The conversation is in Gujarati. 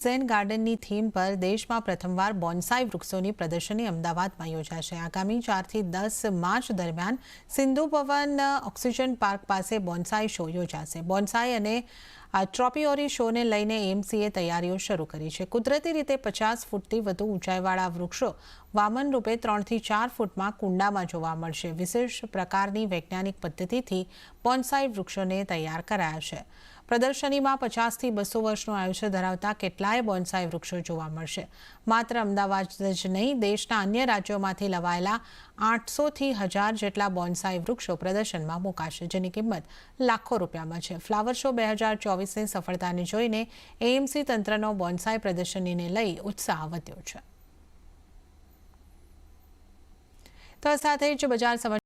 ઝેન ગાર્ડનની થીમ પર દેશમાં પ્રથમવાર બોન્સાઈ વૃક્ષોની પ્રદર્શની અમદાવાદમાં યોજાશે. આગામી ચારથી દસ માર્ચ દરમિયાન સિંધુ ભવન ઓક્સિજન પાર્ક પાસે બોન્સાઈ શો યોજાશે. બોન્સાઈ અને ટ્રોપિયોરી શોને લઈને એમસીએ તૈયારીઓ શરૂ કરી છે. કુદરતી રીતે પચાસ ફૂટથી વધુ ઊંચાઈવાળા વૃક્ષો વામન રૂપે ત્રણથી ચાર ફૂટમાં કુંડામાં જોવા મળશે. વિશેષ પ્રકારની વૈજ્ઞાનિક પદ્ધતિથી બોન્સાઈ વૃક્ષોને તૈયાર કરાયા છે. પ્રદર્શનીમાં પચાસથી બસો વર્ષનું આયુષ્ય ધરાવતા કેટલાય બોન્સાઈ વૃક્ષો જોવા મળશે. માત્ર અમદાવાદ જ નહીં, દેશના અન્ય રાજ્યોમાંથી લવાયેલા આઠસોથી હજાર જેટલા બોન્સાઈ વૃક્ષો પ્રદર્શનમાં મુકાશે, જેની કિંમત લાખો રૂપિયામાં છે. ફ્લાવર શો બે હજાર ચોવીસની સફળતાને જોઈને એએમસી તંત્રનો બોન્સાઈ પ્રદર્શનીને લઈ ઉત્સાહ વધ્યો છે. તો સાથે જ બજાર સમાચાર